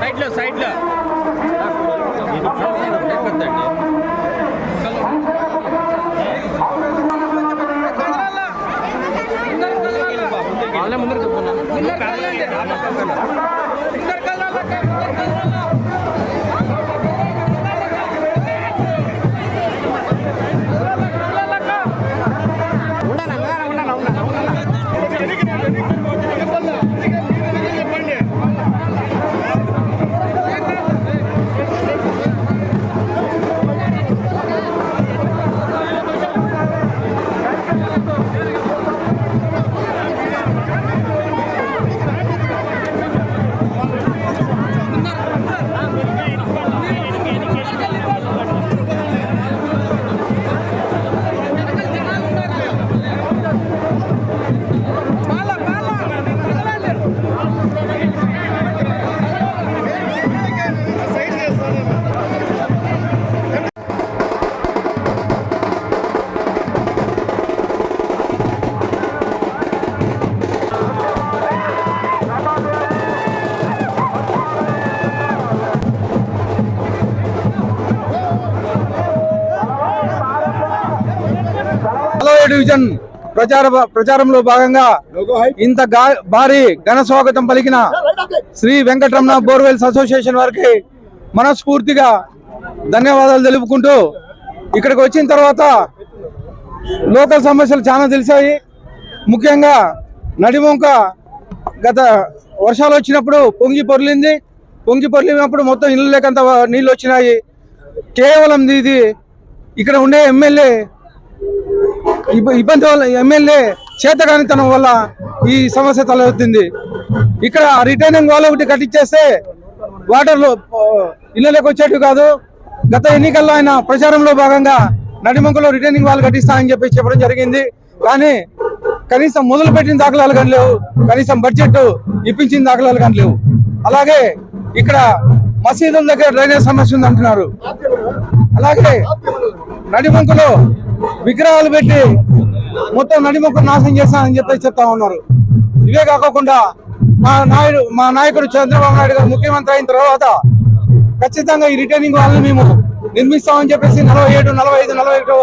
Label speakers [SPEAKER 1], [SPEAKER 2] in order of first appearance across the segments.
[SPEAKER 1] సైడ్లో సైడ్లో పెద్దండి వాళ్ళే ముందర
[SPEAKER 2] నలభై డివిజన్ ప్రచార ప్రచారంలో భాగంగా ఇంత భారీ ఘన స్వాగతం పలికిన శ్రీ వెంకటరమణ బోర్వెల్స్ అసోసియేషన్ వారికి మనస్ఫూర్తిగా ధన్యవాదాలు తెలుపుకుంటూ ఇక్కడికి వచ్చిన తర్వాత లోకల్ సమస్యలు చాలా తెలిసాయి. ముఖ్యంగా నడిమొంక గత వర్షాలు వచ్చినప్పుడు పొంగి పొర్లింది. పొంగి పొర్లినప్పుడు మొత్తం ఇల్లు లేకంత నీళ్ళు వచ్చినాయి. కేవలం ఇది ఇక్కడ ఉండే ఎమ్మెల్యే ఇబ్బంది వల్ల ఎమ్మెల్యే చేతగానితనం వల్ల ఈ సమస్య తలెత్తింది. ఇక్కడ రిటైనింగ్ వాల్ ఒకటి కట్టించేస్తే వాటర్లో ఇళ్ళలోకి వచ్చేట్టు కాదు. గత ఎన్నికల్లో ఆయన ప్రచారంలో భాగంగా నడిమంకలో రిటైనింగ్ వాల్ కట్టిస్తానని చెప్పి చెప్పడం జరిగింది. కానీ కనీసం మొదలు పెట్టిన దాఖలాలు కానీ లేవు. కనీసం బడ్జెట్ ఇప్పించిన దాఖలాలు కానీ లేవు. అలాగే ఇక్కడ మసీదుల దగ్గర డ్రైనేజ్ సమస్య ఉంది అంటున్నారు అలాగే నడిమంకులో విగ్రహాలు పెట్టి మొత్తం నడిమంకులు నాశనం చేస్తానని చెప్పి చెప్తా ఉన్నారు. ఇవే కాకుండా మా నాయుడు మా నాయకుడు చంద్రబాబు నాయుడు గారు ముఖ్యమంత్రి అయిన తర్వాత ఖచ్చితంగా ఈ రిటైనింగ్ వాళ్ళని మేము నిర్మిస్తామని చెప్పేసి నలభై ఏడు నలభై ఐదు నలభై ఒకటో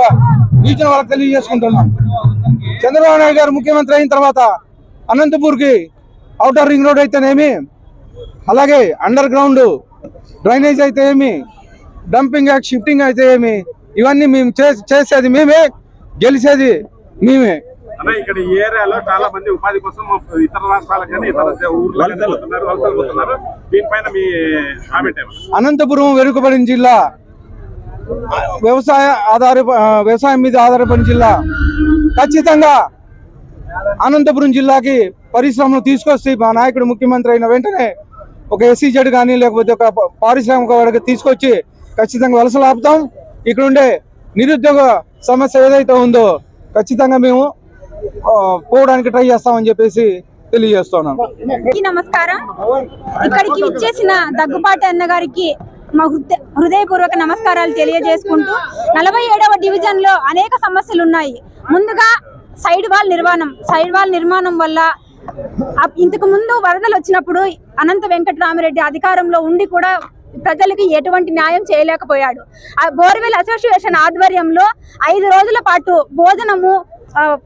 [SPEAKER 2] డివిజన్ వాళ్ళకి తెలియజేసుకుంటున్నాం. చంద్రబాబు నాయుడు గారు ముఖ్యమంత్రి అయిన తర్వాత అనంతపూర్కి అవుటర్ రింగ్ రోడ్ అయితేనేమి అలాగే అండర్ గ్రౌండ్ డ్రైనేజ్ అయితే ఏమి డంపింగ్ యాక్ట్ షిఫ్టింగ్ అయితే ఏమి ఇవన్నీ మేము చేసేది మేమే గెలిచేది మేమే.
[SPEAKER 3] అన్న ఇక్కడ ఈ ఏరియాలో చాలా మంది ఉపాధి కోసం ఇతర రాష్ట్రాలకు కానీ ఇతర ఊర్లకు కానీ పోతున్నారు వలసలు పోతున్నారు. దీనిపైన మీ కామెంట్ ఏమన్నా
[SPEAKER 2] అనంతపురం వెనుకబడిన జిల్లా వ్యవసాయ ఆధార వ్యవసాయం మీద ఆధారపడిన జిల్లా. ఖచ్చితంగా అనంతపురం జిల్లాకి పరిశ్రమలు తీసుకొస్తే మా నాయకుడు ముఖ్యమంత్రి అయిన వెంటనే ఒక ఎస్సీ జడ్ కానీ లేకపోతే ఒక పారిశ్రామిక వర్గ తీసుకొచ్చి ఖచ్చితంగా వలసలు ఆపుతాం.
[SPEAKER 4] ఇక్కడ ఉండే నిరుద్యోగ సమస్య ఏదైతే ఉందో ఖచ్చితంగా మేము పోవడానికి ట్రై చేస్తామని చెప్పేసి తెలియజేస్తున్నాం.
[SPEAKER 5] నమస్కారం. ఇక్కడికి విచ్చేసిన దగ్గుబాటి అన్న గారికి మా హృదయ- హృదయపూర్వక నమస్కారాలు తెలియజేసుకుంటూ నలభై ఏడవ డివిజన్లో అనేక సమస్యలు ఉన్నాయి. ముందుగా సైడ్ వాల్ నిర్మాణం సైడ్ వాల్ నిర్మాణం వల్ల ఇంతకు ముందు వరదలు వచ్చినప్పుడు అనంత వెంకటరామిరెడ్డి అధికారంలో ఉండి కూడా ప్రజలకు ఎటువంటి న్యాయం చేయలేకపోయాడు. ఆ బోర్వెల్ అసోసియేషన్ ఆధ్వర్యంలో ఐదు రోజుల పాటు భోజనము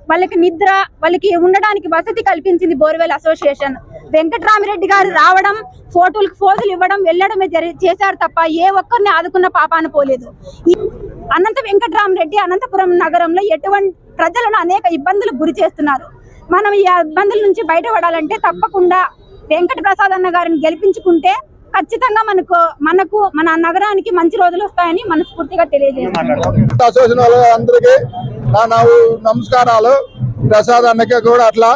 [SPEAKER 5] వాళ్ళకి నిద్ర వాళ్ళకి ఉండడానికి వసతి కల్పించింది బోర్వెల్ అసోసియేషన్. వెంకట్రామిరెడ్డి గారు రావడం ఫోటోలకు ఫోజులు ఇవ్వడం వెళ్ళడమే జరి- చేశారు తప్ప ఏ ఒక్కరిని ఆదుకున్న పాపాన పోలేదు. అనంత వెంకటరామరెడ్డి అనంతపురం నగరంలో ఎటువంటి ప్రజలను అనేక ఇబ్బందులకు గురి చేస్తున్నారు. మనం ఈ ఇబ్బందుల నుంచి బయటపడాలంటే తప్పకుండా వెంకట ప్రసాద్ అన్న గారిని గెలిపించుకుంటే ఖచ్చితంగా మనకు మనకు మన నగరానికి మంచి రోజులు వస్తాయని మనస్ఫూర్తిగా తెలియజేస్తున్నాను.
[SPEAKER 4] అసోసియేషన్ వాళ్ళందరికీ నా నమస్కారాలు ప్రసాద్ అన్నకి కూడా అట్లా.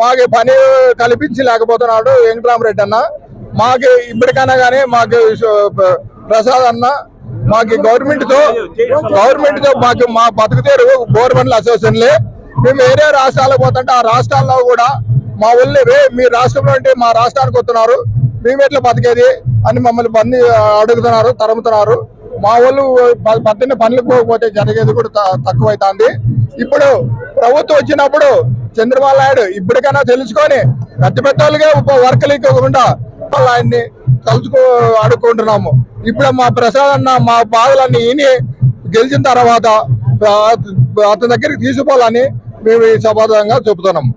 [SPEAKER 4] మాకు పని కల్పించి లేకపోతున్నాడు వెంకటరామరెడ్డి అన్న. మాకు ఇప్పటికైనా కానీ మాకు ప్రసాద్ అన్న మాకు గవర్నమెంట్తో గవర్నమెంట్తో మాకు మా బతుకుతేరు గవర్నమెంట్ అసోసియేషన్లే. మేము వేరే రాష్ట్రాలకు పోతుంటే ఆ రాష్ట్రాల్లో కూడా మా ఊళ్ళో మీ రాష్ట్రంలో అంటే మా రాష్ట్రానికి వస్తున్నారు. మేము బతికేది అని మమ్మల్ని పని అడుగుతున్నారు తరుముతున్నారు. మా వాళ్ళు పట్టిన పద్దెనిమిది పనులకు పోకపోతే జరిగేది కూడా తక్కువైతుంది. ఇప్పుడు ప్రభుత్వం వచ్చినప్పుడు చంద్రబాబు నాయుడు ఇప్పటికైనా తెలుసుకొని పెద్ద పెద్దలుగా వాళ్ళకే ఉప వర్కలు ఇవ్వకుండా ఆయన్ని తలుచుకో అడుక్కుంటున్నాము ఇప్పుడు మా ప్రసాద్ అన్న మా బాధలన్నీ విని గెలిచిన తర్వాత అతని దగ్గరికి తీసుకోవాలని మేము ఈ సమాధానంగా చెబుతున్నాము.